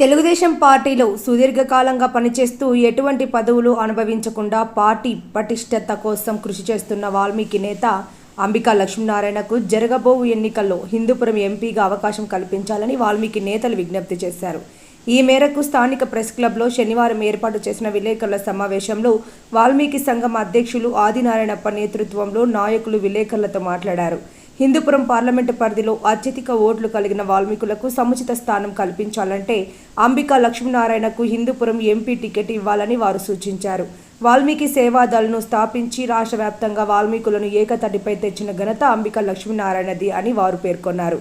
తెలుగుదేశం పార్టీలో సుదీర్ఘకాలంగా పనిచేస్తూ ఎటువంటి పదవులు అనుభవించకుండా పార్టీ పటిష్టత కోసం కృషి చేస్తున్న వాల్మీకి నేత అంబికా లక్ష్మీనారాయణకు జరగబోవు ఎన్నికల్లో హిందూపురం ఎంపీగా అవకాశం కల్పించాలని వాల్మీకి నేతలు విజ్ఞప్తి చేశారు. ఈ మేరకు స్థానిక ప్రెస్ క్లబ్లో శనివారం ఏర్పాటు చేసిన విలేకరుల సమావేశంలో వాల్మీకి సంఘం అధ్యక్షులు ఆదినారాయణప్ప నేతృత్వంలో నాయకులు విలేకరులతో మాట్లాడారు. హిందూపురం పార్లమెంటు పరిధిలో అత్యధిక ఓట్లు కలిగిన వాల్మీకులకు సముచిత స్థానం కల్పించాలంటే అంబికా లక్ష్మీనారాయణకు హిందూపురం ఎంపీ టికెట్ ఇవ్వాలని వారు సూచించారు. వాల్మీకి సేవాదళ్ను స్థాపించి రాష్ట్ర వ్యాప్తంగా వాల్మీకులను ఏకతటిపై తెచ్చిన ఘనత అంబికా లక్ష్మీనారాయణది అని వారు పేర్కొన్నారు.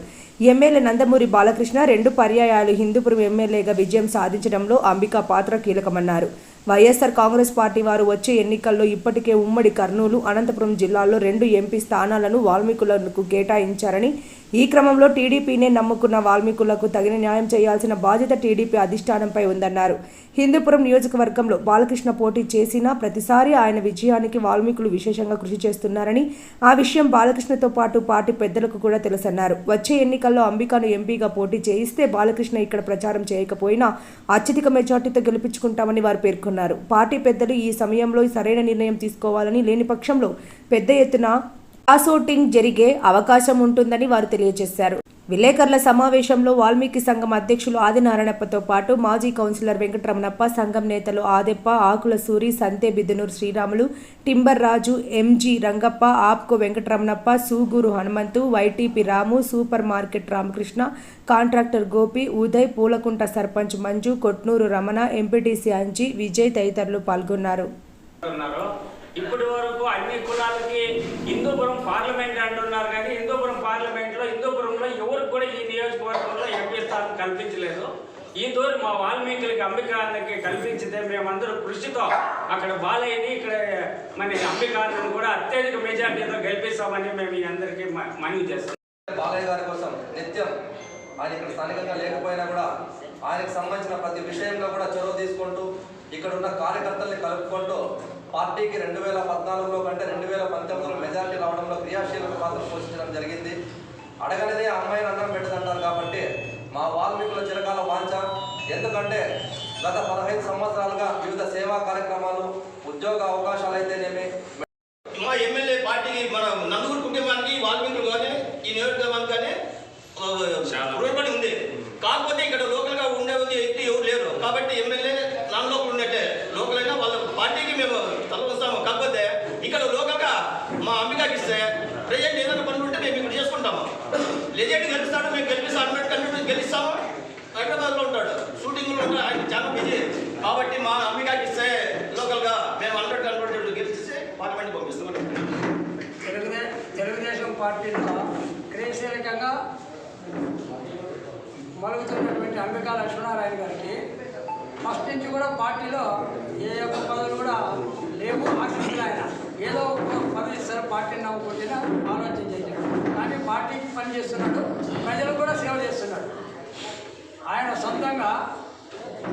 ఎమ్మెల్యే నందమూరి బాలకృష్ణ రెండు పర్యాయాలు హిందూపురం ఎమ్మెల్యేగా విజయం సాధించడంలో అంబికా పాత్ర కీలకమన్నారు. వైఎస్ఆర్ కాంగ్రెస్ పార్టీ వారు వచ్చే ఎన్నికల్లో ఇప్పటికే ఉమ్మడి కర్నూలు అనంతపురం జిల్లాల్లో రెండు ఎంపీ స్థానాలను వాల్మీకులకు కేటాయించారని ఈ క్రమంలో టీడీపీనే నమ్ముకున్న వాల్మీకులకు తగిన న్యాయం చేయాల్సిన బాధ్యత టీడీపీ అధిష్టానంపై ఉందన్నారు. హిందూపురం నియోజకవర్గంలో బాలకృష్ణ పోటీ చేసినా ప్రతిసారి ఆయన విజయానికి వాల్మీకులు విశేషంగా కృషి చేస్తున్నారని ఆ విషయం బాలకృష్ణతో పాటు పార్టీ పెద్దలకు కూడా తెలుసన్నారు. వచ్చే ఎన్నికల్లో అంబికాను ఎంపీగా పోటీ చేయిస్తే బాలకృష్ణ ఇక్కడ ప్రచారం చేయకపోయినా అత్యధిక మెజార్టీతో గెలిపించుకుంటామని వారు పేర్కొన్నారు. పార్టీ పెద్దలు ఈ సమయంలో సరైన నిర్ణయం తీసుకోవాలని లేని పక్షంలో పెద్ద ఎత్తున కాసోటింగ్ జరిగే అవకాశం ఉంటుందని వారు తెలియజేశారు. విలేకరుల సమావేశంలో వాల్మీకి సంఘం అధ్యక్షులు ఆదినారాయణప్పతో పాటు మాజీ కౌన్సిలర్ వెంకటరమణప్ప సంఘం నేతలు Adeppa Akula Suri Sante Biddunuru Sriramulu timber Raju M G Rangappa APCO Venkataramanappa Suguru Hanumanthu YTP Ramu super market Ramakrishna contractor Gopi Uday Poolakunta sarpanch Manju Kotnuru Ramana MPTC Anji Vijay తదితరులు పాల్గొన్నారు. ఇప్పటి వరకు అన్ని కులాలకి Hindupuram parliament అంటున్నారు కానీ హిందూపురం పార్లమెంట్లో హిందూపురంలో ఎవరికి కూడా ఈ నియోజకవర్గంలో ఎంపీ స్థానం కల్పించలేదు. ఈ తోరు మా వాల్మీకులకి అంబికానికి కల్పించితే మేమందరూ కృషితో అక్కడ బాలయ్యని ఇక్కడ మన అంబికాలను కూడా అత్యధిక మెజార్టీతో గెలిపిస్తామని మేము మీ అందరికీ మనవి చేస్తాం బాలయ్య గారి కోసం నిత్యం ఆయన ఇక్కడ స్థానికంగా లేకపోయినా కూడా ఆయనకు సంబంధించిన ప్రతి విషయంలో కూడా చొరవ తీసుకుంటూ ఇక్కడ ఉన్న కార్యకర్తల్ని కలుపుకుంటూ పార్టీకి రెండు వేల పద్నాలుగులో కంటే రెండు వేల పంతొమ్మిదిలో మెజార్టీ రావడంలో క్రియాశీలక పాత్ర పోషించడం జరిగింది. అడగనిదే అమ్మాయిని అన్నం పెట్టదంటారు కాబట్టి మా వాల్మీకుల చిరకాల వాంఛ. ఎందుకంటే గత పదహైదు సంవత్సరాలుగా వివిధ సేవా కార్యక్రమాలు ఉద్యోగ అవకాశాలు అయితేనేమి మా ఎమ్మెల్యే పార్టీకి మన నందుగురు కుటుంబానికి వాల్మీకులు కానీ ఈ నియోజకవర్గానికి కానీ చాలా. రుణపడి ఉంది కాకపోతే ఇక్కడ లోకల్గా ఉండేది ఎత్తి ఎవరు లేరు కాబట్టి ఎమ్మెల్యే నాన్ లోకల్ ఉన్నట్టే లోకల్ అయినా వాళ్ళ పార్టీకి మేము తలపిస్తాము కాకపోతే ఇక్కడ లోకల్గా మా అంబికాకి ఇస్తే ప్రజెంట్ ఏదైనా పనులు ఉంటే మేము ఇక్కడ చేసుకుంటాము లెజెండ్ గెలుస్తాడు మేము గెలిపిస్తాం అన్నట్టు కన్నట్టు గెలుస్తాము? హైదరాబాద్లో ఉంటాడు. షూటింగ్లో ఉంటాడు ఆయన చాలా బిజీ కాబట్టి మా అంబికాకి ఇస్తే లోకల్గా మేము హండ్రెడ్ హండ్రెడ్ గెలిచిస్తే పార్లమెంట్ పంపిస్తాం తెలుగుదే తెలుగుదేశం పార్టీలో క్రియాశీలకంగా మలుగుతున్నటువంటి అంబికా లక్ష్మణారాయణ గారికి ఫస్ట్ నుంచి కూడా పార్టీలో ఏ ఒక్క పదవులు కూడా లేవు. ఆశిస్తులు ఆయన. ఏదో ఒక పదవి ఇస్తారు పార్టీని నమ్ముకుంటేనే ఆలోచన చేశాడు పార్టీకి పనిచేస్తున్నాడు ప్రజలకు కూడా సేవ చేస్తున్నాడు ఆయన సొంతంగా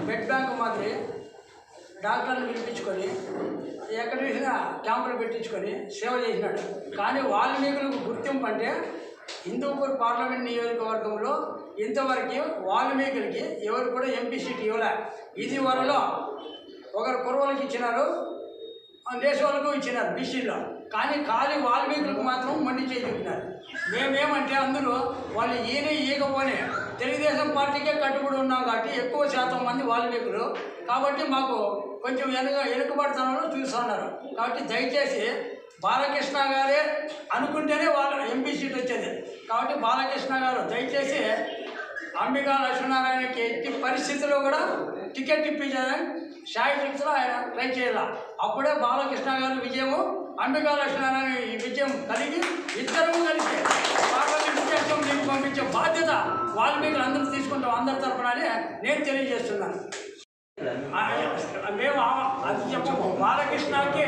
బెడ్ బ్యాంక్ మాదిరి డాక్టర్లు పిలిపించుకొని ఎక్కడ చూసినా క్యాంపులు పెట్టించుకొని సేవ చేసినాడు. కానీ వాల్మీకులకు గుర్తింపు అంటే హిందూపూర్ పార్లమెంట్ నియోజకవర్గంలో ఇంతవరకు వాల్మీకులకి ఎవరు కూడా ఎంపీ సీట్ ఇవ్వలే. ఇది వరలో ఒకరు కుర్రలకు ఇచ్చినారు దేశంలో ఇచ్చినారు బీసీలో కానీ ఖాళీ వాల్మీకులకు మాత్రం మండి చేయి మేమేమంటే అందరూ వాళ్ళు ఈయన ఈయకపోనే తెలుగుదేశం పార్టీకే కట్టుబడి ఉన్నాం కాబట్టి ఎక్కువ శాతం మంది వాల్మీకులు. కాబట్టి మాకు కొంచెం వెనుక వెనుకబడతనంలో చూస్తున్నారు కాబట్టి దయచేసి బాలకృష్ణ గారే అనుకుంటేనే వాళ్ళ ఎంపీ సీట్ వచ్చేది. కాబట్టి బాలకృష్ణ గారు దయచేసి అంబికా లక్ష్మీనారాయణకి ఎట్టి పరిస్థితుల్లో కూడా టికెట్ ఇప్పించారని షాయి శక్తిలో ఆయన ట్రై చేయాల. అప్పుడే బాలకృష్ణ గారు విజయము అంబికా లక్ష్మీనారాయణ ఈ విజయం కలిగి ఇద్దరము కలిసి పార్లమెంట్ అసెంబ్లీకి పంపించే బాధ్యత వాల్మీకులు అందరూ తీసుకుంటాం అందరి తరఫున నేను తెలియజేస్తున్నాను. మేము అది చెప్పము. బాలకృష్ణకి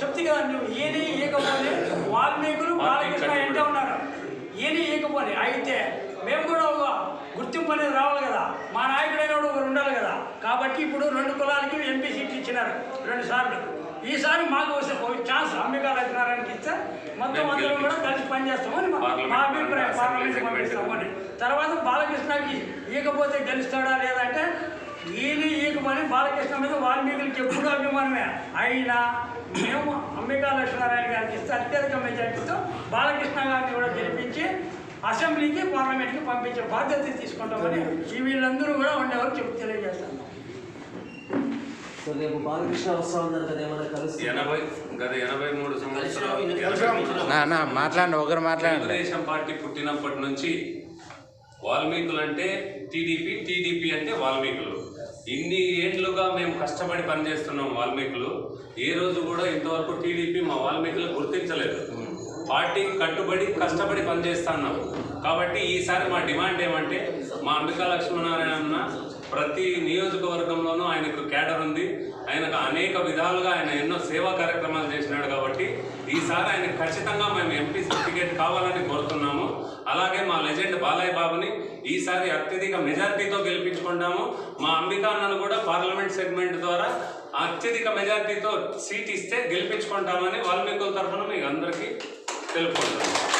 చెప్తే కదా నువ్వు ఈయన ఈకపోతే వాల్మీకులు బాలకృష్ణ ఎంటే ఉన్నారు. ఈయన ఈకపోతే అయితే మేము కూడా ఒక గుర్తింపు అనేది రావాలి కదా. మా నాయకుడైన ఒకరు ఉండాలి కదా. కాబట్టి ఇప్పుడు రెండు కులాలకి ఎంపీ సీట్లు ఇచ్చినారు రెండు సార్లు. ఈసారి మాకు ఛాన్స్ అంబికా లక్ష్మీనారాయణకి ఇస్తే మొత్తం అందరం కూడా కలిసి పనిచేస్తామని మా- అభిప్రాయం. పార్లమెంట్ పంపిస్తామని తర్వాత బాలకృష్ణకి ఈకపోతే గెలుస్తాడా లేదంటే ఈయన ఈకమని బాలకృష్ణ మీద వాల్మీకులకి ఎప్పుడూ అభిమానమే. అయినా మేము అంబికా లక్ష్మీనారాయణ గారికి ఇస్తే అత్యధిక మెజార్టీతో బాలకృష్ణ గారిని కూడా గెలిపించి అసెంబ్లీకి పార్లమెంట్కి పంపించే బాధ్యత తీసుకుంటామని ఈ వీళ్ళందరూ కూడా ఉండేవారు చెప్పు తెలియజేస్తాను. సో రేపు బాలకృష్ణ వస్తా ఉన్నారు కదా ఏమైనా కలిసి ఎనభై గత ఎనభై మూడు సంవత్సరాలు నా నా మాట్లాడండి ఒకరు మాట్లాడండి. తెలుగుదేశం పార్టీ పుట్టినప్పటి నుంచి వాల్మీకులు అంటే టీడీపీ టీడీపీ అంటే వాల్మీకులు. ఇన్ని ఏండ్లుగా మేము కష్టపడి పనిచేస్తున్నాం వాల్మీకులు. ఏ రోజు కూడా ఇంతవరకు టీడీపీ మా వాల్మీకులు గుర్తించలేదు. పార్టీకి కట్టుబడి కష్టపడి పనిచేస్తున్నాం. కాబట్టి ఈసారి మా డిమాండ్ ఏమంటే మా అంబికా లక్ష్మీనారాయణ అన్న ప్రతి నియోజకవర్గంలోనూ ఆయనకు క్యాడర్ ఉంది. ఆయనకు అనేక విధాలుగా ఆయన ఎన్నో సేవా కార్యక్రమాలు చేసినాడు కాబట్టి ఈసారి ఆయన ఖచ్చితంగా మేము ఎంపీ సర్టిఫికేట్ కావాలని కోరుతున్నాము. అలాగే మా లెజెండ్ బాలయ్య బాబుని ఈసారి అత్యధిక మెజార్టీతో గెలిపించుకుంటాము. మా అంబికా అన్నను కూడా పార్లమెంట్ సెగ్మెంట్ ద్వారా అత్యధిక మెజార్టీతో సీట్ ఇస్తే గెలిపించుకుంటామని వాల్మీకుల తరఫున మీకు అందరికీ Te lo pongo.